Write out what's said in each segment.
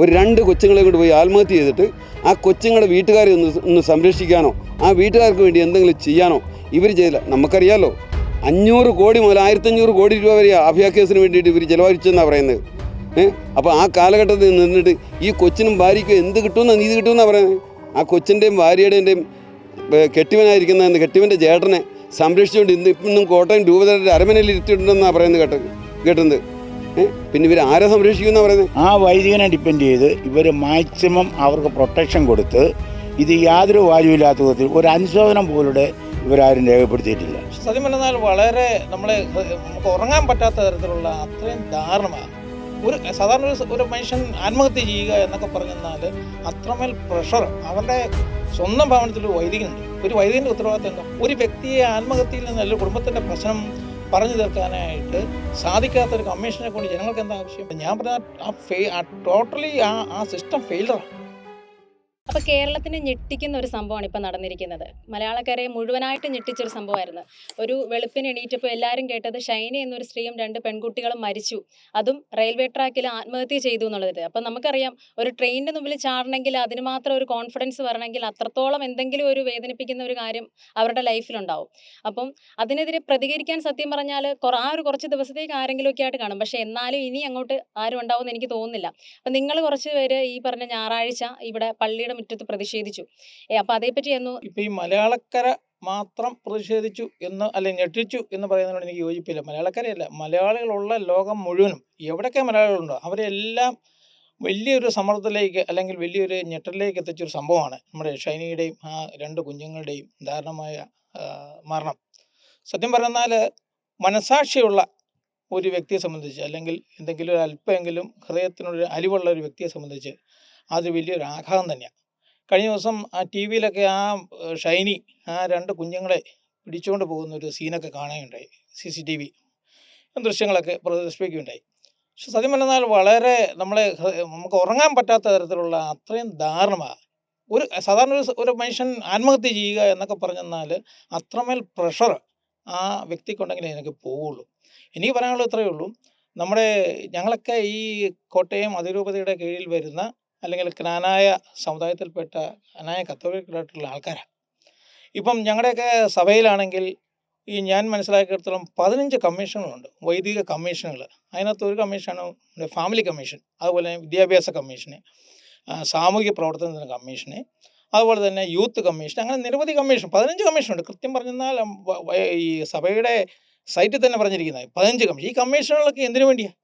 ഒരു രണ്ട് കൊച്ചുങ്ങളെ കൊണ്ട് പോയി ആത്മഹത്യ ചെയ്തിട്ട് ആ കൊച്ചുങ്ങളുടെ വീട്ടുകാരെ ഒന്ന് ഒന്ന് സംരക്ഷിക്കാനോ ആ വീട്ടുകാർക്ക് വേണ്ടി എന്തെങ്കിലും ചെയ്യാനോ ഇവർ ചെയ്തില്ല. നമുക്കറിയാലോ അഞ്ഞൂറ് കോടി മുതൽ ആയിരത്തഞ്ഞൂറ് കോടി രൂപ വരെ അഭയ കേസിന് വേണ്ടിയിട്ട് ഇവർ ചിലവഴിച്ചെന്നാണ് പറയുന്നത്. ഏഹ് അപ്പോൾ ആ കാലഘട്ടത്തിൽ നിന്നിട്ട് ഈ കൊച്ചിനും ഭാര്യയ്ക്കും എന്ത് കിട്ടുമെന്നാണ് നീതി കിട്ടുമെന്നാണ് പറയുന്നത്? ആ കൊച്ചിന്റെയും ഭാര്യയുടെയും കെട്ടിവനായിരിക്കുന്ന കെട്ടിവന്റെ ചേട്ടനെ സംരക്ഷിച്ചുകൊണ്ട് ഇന്ന് ഇന്നും കോട്ടയം രൂപതയുടെ അരമനയിൽ ഇരുത്തിയിട്ടുണ്ടെന്നാണ് പറയുന്നത് കേട്ടത് ഏഹ് പിന്നെ ഇവർ ആരെ സംരക്ഷിക്കുന്ന പറയുന്നത് ആ വൈദികനെ ഡിപ്പെൻഡ് ചെയ്ത് ഇവർ മാക്സിമം അവർക്ക് പ്രൊട്ടക്ഷൻ കൊടുത്ത് ഇത് യാതൊരു വായുവില്ലാത്ത വിധത്തിൽ ഒരു അനുശോചനം പോലൂടെ ഇവരാരും രേഖപ്പെടുത്തിയിട്ടില്ല. സത്യം പറഞ്ഞാൽ വളരെ നമ്മളെ നമുക്ക് ഉറങ്ങാൻ പറ്റാത്ത തരത്തിലുള്ള അത്രയും ദാരുണമാണ് ഒരു സാധാരണ ഒരു ഒരു മനുഷ്യൻ ആത്മഹത്യ ചെയ്യുക എന്നൊക്കെ പറഞ്ഞാൽ അത്രമേൽ പ്രഷർ അവരുടെ സ്വന്തം ഭവനത്തിൽ ഒരു വൈദികനുണ്ട്. ഒരു വൈദികന്റെ ഉത്തരവാദിത്തം എന്താ? ഒരു വ്യക്തിയെ ആത്മഹത്യയിൽ നിന്ന് അല്ലെങ്കിൽ കുടുംബത്തിന്റെ പ്രശ്നം പറഞ്ഞു തീർക്കാനായിട്ട് സാധിക്കാത്ത ഒരു കമ്മീഷനെ കൊണ്ട് ജനങ്ങൾക്ക് എന്താ ആവശ്യം? ഞാൻ പറഞ്ഞ ആ ഫെയ് ടോട്ടലി ആ ആ സിസ്റ്റം ഫെയിലറാണ് അപ്പൊ കേരളത്തിനെ ഞെട്ടിക്കുന്ന ഒരു സംഭവമാണ് ഇപ്പൊ നടന്നിരിക്കുന്നത്. മലയാളക്കരയെ മുഴുവനായിട്ട് ഞെട്ടിച്ചൊരു സംഭവമായിരുന്നു. ഒരു വെളുപ്പിന് എണീറ്റപ്പോൾ എല്ലാവരും കേട്ടത് ഷൈനി എന്നൊരു സ്ത്രീയും രണ്ട് പെൺകുട്ടികളും മരിച്ചു. അതും റെയിൽവേ ട്രാക്കിൽ ആത്മഹത്യ ചെയ്തു എന്നുള്ളത്. അപ്പം നമുക്കറിയാം ഒരു ട്രെയിനിന്റെ മുമ്പിൽ ചാടണമെങ്കിൽ അതിന് മാത്രം ഒരു കോൺഫിഡൻസ് വരണമെങ്കിൽ അത്രത്തോളം എന്തെങ്കിലും ഒരു വേദനിപ്പിക്കുന്ന ഒരു കാര്യം അവരുടെ ലൈഫിലുണ്ടാവും. അപ്പം അതിനെതിരെ പ്രതികരിക്കാൻ സത്യം പറഞ്ഞാൽ ആ ഒരു കുറച്ച് ദിവസത്തേക്ക് ആരെങ്കിലും ഒക്കെ ആയിട്ട് കാണും. പക്ഷെ എന്നാലും ഇനി അങ്ങോട്ട് ആരും ഉണ്ടാവും എന്ന് എനിക്ക് തോന്നുന്നില്ല. അപ്പം നിങ്ങൾ കുറച്ച് പേര് ഈ പറഞ്ഞ ഞായറാഴ്ച ഇവിടെ പള്ളിയുടെ മുറ്റത്ത് പ്രതിഷേധിച്ചു. ഏ, അപ്പൊ അതേപ്പറ്റി ഒന്ന് ഇപ്പൊ ഈ മലയാളക്കര മാത്രം പ്രതിഷേധിച്ചു എന്ന് അല്ലെ ഞെട്ടിച്ചു എന്ന് പറയുന്നതിനോട് എനിക്ക് യോജിപ്പില്ല. മലയാളക്കരയല്ല മലയാളികളുള്ള ലോകം മുഴുവനും എവിടെയൊക്കെ മലയാളികളുണ്ടോ അവരെല്ലാം വലിയൊരു സമ്മർദ്ദത്തിലേക്ക് അല്ലെങ്കിൽ വലിയൊരു ഞെട്ടലിലേക്ക് എത്തിച്ചൊരു സംഭവമാണ്. നമ്മുടെ ഷൈനിയുടെയും ആ രണ്ട് കുഞ്ഞുങ്ങളുടെയും ദാരുണമായ മരണം. സത്യം പറഞ്ഞാൽ മനസാക്ഷിയുള്ള ഒരു വ്യക്തിയെ സംബന്ധിച്ച് അല്ലെങ്കിൽ എന്തെങ്കിലും ഒരു അല്പമെങ്കിലും ഹൃദയത്തിനൊരു അലിവുള്ള ഒരു വ്യക്തിയെ സംബന്ധിച്ച് അത് വലിയൊരു ആഘാതം തന്നെയാണ് കഴിഞ്ഞ ദിവസം ആ ടി വിയിലൊക്കെ ആ ഷൈനി ആ രണ്ട് കുഞ്ഞുങ്ങളെ പിടിച്ചുകൊണ്ട് പോകുന്ന ഒരു സീനൊക്കെ കാണുകയുണ്ടായി സി സി ടി വി ദൃശ്യങ്ങളൊക്കെ പ്രദർശിപ്പിക്കുകയുണ്ടായി. പക്ഷെ സത്യം പറഞ്ഞാൽ വളരെ നമ്മളെ നമുക്ക് ഉറങ്ങാൻ പറ്റാത്ത തരത്തിലുള്ള അത്രയും ദാരുണമാണ് ഒരു സാധാരണ ഒരു ഒരു മനുഷ്യൻ ആത്മഹത്യ ചെയ്യുക എന്നൊക്കെ പറഞ്ഞെന്നാൽ അത്രമേൽ പ്രഷർ ആ വ്യക്തിക്കുണ്ടെങ്കിലേ എനിക്ക് പോവുള്ളൂ. എനിക്ക് പറയാനുള്ളത് ഇത്രയേ ഉള്ളൂ. നമ്മുടെ ഞങ്ങളൊക്കെ ഈ കോട്ടയം അതിരൂപതയുടെ കീഴിൽ വരുന്ന അല്ലെങ്കിൽ ക്നാനായ സമുദായത്തിൽപ്പെട്ട ക്നാനായ കത്തോലിക്കലായിട്ടുള്ള ആൾക്കാരാണ്. ഇപ്പം ഞങ്ങളുടെയൊക്കെ സഭയിലാണെങ്കിൽ ഈ ഞാൻ മനസ്സിലാക്കിയിടത്തോളം പതിനഞ്ച് കമ്മീഷനുകളുണ്ട്. വൈദിക കമ്മീഷനുകൾ. അതിനകത്ത് ഒരു കമ്മീഷനാണ് ഫാമിലി കമ്മീഷൻ. അതുപോലെ തന്നെ വിദ്യാഭ്യാസ കമ്മീഷന് സാമൂഹിക പ്രവർത്തനത്തിന് കമ്മീഷന് അതുപോലെ തന്നെ യൂത്ത് കമ്മീഷൻ. അങ്ങനെ നിരവധി കമ്മീഷൻ പതിനഞ്ച് കമ്മീഷനുണ്ട്. കൃത്യം പറഞ്ഞാൽ ഈ സഭയുടെ സൈറ്റിൽ തന്നെ പറഞ്ഞിരിക്കുന്നത്. പതിനഞ്ച് കമ്മീഷൻ. ഈ കമ്മീഷനുകളൊക്കെ എന്തിനു വേണ്ടിയാണ്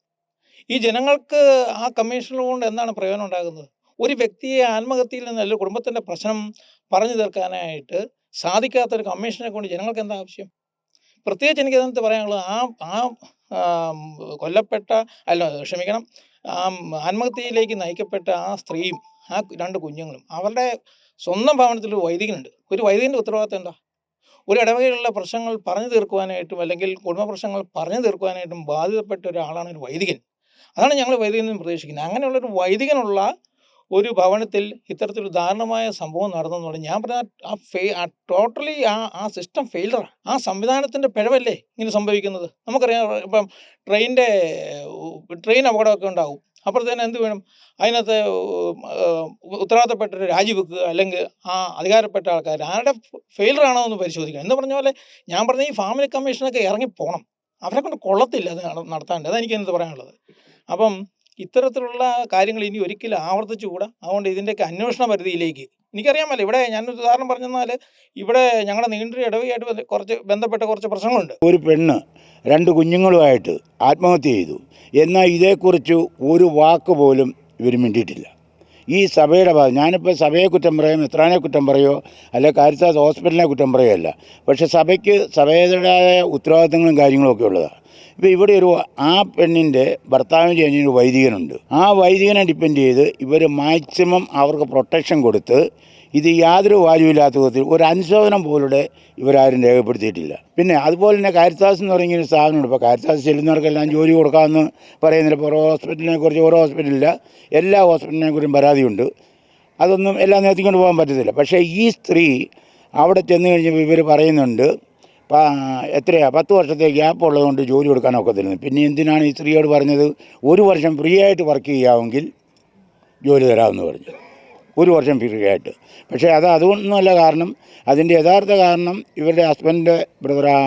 ഈ ജനങ്ങൾക്ക് ആ കമ്മീഷൻ കൊണ്ട് എന്താണ് പ്രയോജനം ഉണ്ടാകുന്നത്? ഒരു വ്യക്തിയെ ആത്മഹത്യയിൽ നിന്ന് അല്ലെങ്കിൽ കുടുംബത്തിന്റെ പ്രശ്നം പറഞ്ഞു തീർക്കാനായിട്ട് സാധിക്കാത്ത ഒരു കമ്മീഷനെ കൊണ്ട് ജനങ്ങൾക്ക് എന്താ ആവശ്യം? പ്രത്യേകിച്ച് എനിക്ക് അതിനകത്ത് പറയാനുള്ളത് ആ ആ കൊല്ലപ്പെട്ട അല്ല ക്ഷമിക്കണം ആ ആത്മഹത്യയിലേക്ക് നയിക്കപ്പെട്ട ആ സ്ത്രീയും ആ രണ്ട് കുഞ്ഞുങ്ങളും അവരുടെ സ്വന്തം ഭവനത്തിൽ ഒരു വൈദികനുണ്ട്. ഒരു വൈദികന്റെ ഉത്തരവാദിത്തം എന്താ? ഒരു ഇടവകയിലുള്ള പ്രശ്നങ്ങൾ പറഞ്ഞു തീർക്കുവാനായിട്ടും അല്ലെങ്കിൽ കുടുംബ പ്രശ്നങ്ങൾ പറഞ്ഞു തീർക്കുവാനായിട്ടും ബാധിതപ്പെട്ട ഒരാളാണ് ഒരു വൈദികൻ. അതാണ് ഞങ്ങൾ വൈദികനിൽ നിന്ന് പ്രതീക്ഷിക്കുന്നത്. അങ്ങനെയുള്ളൊരു വൈദികനുള്ള ഒരു ഭവനത്തിൽ ഇത്തരത്തിലൊരു ദാരുണമായ സംഭവം നടന്നെന്ന് പറഞ്ഞു ഞാൻ പറഞ്ഞ ആ ഫെ ആ ടോട്ടലി ആ ആ സിസ്റ്റം ഫെയിലറാണ് ആ സംവിധാനത്തിന്റെ പിഴവല്ലേ ഇങ്ങനെ സംഭവിക്കുന്നത്? നമുക്കറിയാം ഇപ്പം ട്രെയിനിന്റെ ട്രെയിൻ അപകടമൊക്കെ ഉണ്ടാവും. അപ്പോഴത്തേന് എന്ത് വേണം? അതിനകത്ത് ഉത്തരവാദിത്തപ്പെട്ട രാജിവെക്കുക അല്ലെങ്കിൽ ആ അധികാരപ്പെട്ട ആൾക്കാർ ആരുടെ ഫെയിലർ ആണോ എന്ന് പരിശോധിക്കണം. എന്ന് പറഞ്ഞ പോലെ ഞാൻ പറഞ്ഞ ഈ ഫാമിലി കമ്മീഷനൊക്കെ ഇറങ്ങി പോകണം അവരെ കൊണ്ട് കൊള്ളത്തില്ല അത് നട- നടത്താണ്ട്. അതെനിക്ക് എന്ത് പറയാനുള്ളത്. അപ്പം ഇത്തരത്തിലുള്ള കാര്യങ്ങൾ ഇനി ഒരിക്കലും ആവർത്തിച്ചുകൂടാ. അതുകൊണ്ട് ഇതിന്റെയൊക്കെ അന്വേഷണ പരിധിയിലേക്ക്. എനിക്കറിയാമല്ലോ ഇവിടെ ഞാനൊരു ഉദാഹരണം പറഞ്ഞെന്നാൽ ഇവിടെ ഞങ്ങളുടെ നീണ്ടൊരു ഇടവയായിട്ട് കുറച്ച് ബന്ധപ്പെട്ട കുറച്ച് പ്രശ്നങ്ങളുണ്ട്. ഒരു പെണ്ണ് രണ്ട് കുഞ്ഞുങ്ങളുമായിട്ട് ആത്മഹത്യ ചെയ്തു. എന്നാൽ ഇതേക്കുറിച്ച് ഒരു വാക്ക് പോലും ഇവർ മിണ്ടിയിട്ടില്ല. ഈ സഭയുടെ ഭാഗം ഞാനിപ്പോൾ സഭയെ കുറ്റം പറയും എത്രാനെ കുറ്റം പറയോ അല്ലെ കാരിത്താസ് ഹോസ്പിറ്റലിനെ കുറ്റം പറയുകയല്ല പക്ഷേ സഭയ്ക്ക് സഭയുടേതായ ഉത്തരവാദിത്തങ്ങളും കാര്യങ്ങളും ഒക്കെ ഉള്ളതാണ് ഇപ്പോൾ ഇവിടെ ഒരു ആ പെണ്ണിന്റെ ഭർത്താവിന് ഒരു വൈദികനുണ്ട്. ആ വൈദികനെ ഡിപ്പെൻഡ് ചെയ്ത് ഇവർ മാക്സിമം അവർക്ക് പ്രൊട്ടക്ഷൻ കൊടുത്ത് ഇത് യാതൊരു വാല്യൂയില്ലാത്ത വിധത്തിൽ ഒരു അനുശോചനം പോലൂടെ ഇവരാരും രേഖപ്പെടുത്തിയിട്ടില്ല. പിന്നെ അതുപോലെ തന്നെ കാരിത്താസ് എന്ന് പറയുന്ന ഒരു സ്ഥാപനമുണ്ട് ഇപ്പോൾ കാരിത്താസ് ചെല്ലുന്നവർക്കെല്ലാം ജോലി കൊടുക്കാമെന്ന് പറയുന്നില്ല. ഇപ്പോൾ ഓരോ ഹോസ്പിറ്റലിനെ കുറിച്ച് ഓരോ ഹോസ്പിറ്റലില്ല. എല്ലാ ഹോസ്പിറ്റലിനെ കുറിച്ചും പരാതിയുണ്ട്. അതൊന്നും എല്ലാം നിർത്തിക്കൊണ്ട് പോകാൻ പറ്റത്തില്ല. പക്ഷേ ഈ സ്ത്രീ അവിടെ ചെന്ന് കഴിഞ്ഞപ്പോൾ ഇവർ പറയുന്നുണ്ട് എത്രയാ? പത്ത് വർഷത്തെ ഗ്യാപ്പ് ഉള്ളതുകൊണ്ട് ജോലി കൊടുക്കാനൊക്കെ ഒക്കത്തില്ല പിന്നെ എന്തിനാണ് ഈ സ്ത്രീയോട് പറഞ്ഞത്? ഒരു വർഷം ഫ്രീ ആയിട്ട് വർക്ക് ചെയ്യാമെങ്കിൽ ജോലി തരാമെന്ന് പറഞ്ഞു. ഒരു വർഷം ഫ്രീ പക്ഷേ അത് അതുകൊണ്ടൊന്നുമല്ല കാരണം അതിന്റെ യഥാർത്ഥ കാരണം ഇവരുടെ ഹസ്ബൻഡ് ബ്രദർ ആ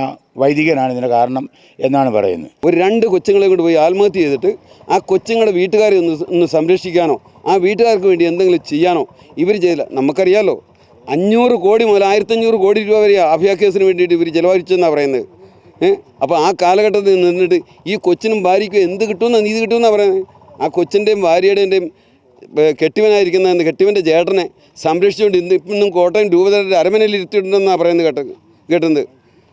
വൈദികനാണ് ഇതിന്റെ കാരണം എന്നാണ് പറയുന്നത്. ഒരു രണ്ട് കൊച്ചുങ്ങളെ കൊണ്ട് പോയി ആത്മഹത്യ ചെയ്തിട്ട് ആ കൊച്ചുങ്ങളുടെ വീട്ടുകാരെ ഒന്ന് ഒന്ന് സംരക്ഷിക്കാനോ ആ വീട്ടുകാർക്ക് വേണ്ടി എന്തെങ്കിലും ചെയ്യാനോ ഇവർ ചെയ്തില്ല. നമുക്കറിയാമല്ലോ അഞ്ഞൂറ് കോടി മുതൽ ആയിരത്തഞ്ഞൂറ് കോടി രൂപ വരെ അഭയാക്കേസിന് വേണ്ടിയിട്ട് ഇവർ ചിലവഴിച്ചെന്നാണ് പറയുന്നത്. അപ്പോൾ ആ കാലഘട്ടത്തിൽ നിന്നിട്ട് ഈ കൊച്ചിനും ഭാര്യയ്ക്കും എന്ത് കിട്ടുമെന്ന് നീതി കിട്ടുമെന്നാണ് പറയുന്നത്? ആ കൊച്ചിന്റെയും ഭാര്യയുടെയും കെട്ടിവനായിരിക്കുന്ന കെട്ടിവന്റെ ജേട്ടനെ സംരക്ഷിച്ചുകൊണ്ട് ഇന്ന് ഇന്നും കോട്ടയം രൂപതയുടെ അരമനയിൽ ഇരുത്തിയിട്ടുണ്ടെന്നാണ് പറയുന്നത് കേട്ടത് കേട്ടുന്നത്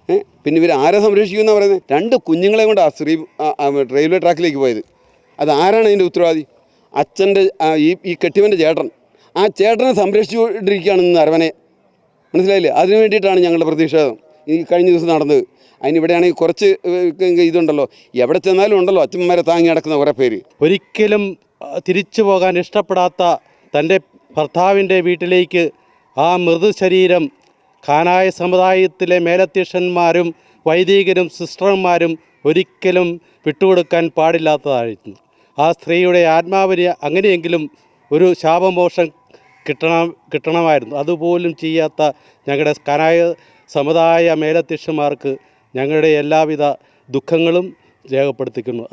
ഏ? പിന്നെ ഇവർ ആരെ സംരക്ഷിക്കുമെന്നാണ് പറയുന്നത്? രണ്ട് കുഞ്ഞുങ്ങളെ കൊണ്ട് ആ ശ്രീ റെയിൽവേ ട്രാക്കിലേക്ക് പോയത്. അത് ആരാണ് അതിന്റെ ഉത്തരവാദി? അച്ഛന്റെ ഈ ഈ കെട്ടിവന്റെ ചേട്ടൻ. ആ ചേട്ടനെ സംരക്ഷിച്ചുകൊണ്ടിരിക്കുകയാണ് ഇന്ന് അരമനെ. മനസ്സിലായില്ലേ? അതിനു വേണ്ടിയിട്ടാണ് ഞങ്ങളുടെ പ്രതിഷേധം ഈ കഴിഞ്ഞ ദിവസം നടന്നത്. അതിനിവിടെയാണെങ്കിൽ കുറച്ച് ഇതുണ്ടല്ലോ. എവിടെ ചെന്നാലും ഉണ്ടല്ലോ അച്ഛന്മാരെ താങ്ങി നടക്കുന്ന കുറേ പേര്. ഒരിക്കലും തിരിച്ചു പോകാൻ ഇഷ്ടപ്പെടാത്ത തന്റെ ഭർത്താവിന്റെ വീട്ടിലേക്ക് ആ മൃതശരീരം ഖാനായ സമുദായത്തിലെ മേലധ്യക്ഷന്മാരും വൈദികരും സിസ്റ്റർമാരും ഒരിക്കലും വിട്ടുകൊടുക്കാൻ പാടില്ലാത്തതായിരുന്നു. ആ സ്ത്രീയുടെ ആത്മാവിന് അങ്ങനെയെങ്കിലും ഒരു ശാപമോഷം കിട്ടണം കിട്ടണമായിരുന്നു. അതുപോലും ചെയ്യാത്ത ഞങ്ങളുടെ കനായ സമുദായ മേലധ്യക്ഷന്മാർക്ക് ഞങ്ങളുടെ എല്ലാവിധ ദുഃഖങ്ങളും രേഖപ്പെടുത്തിക്കുന്നു.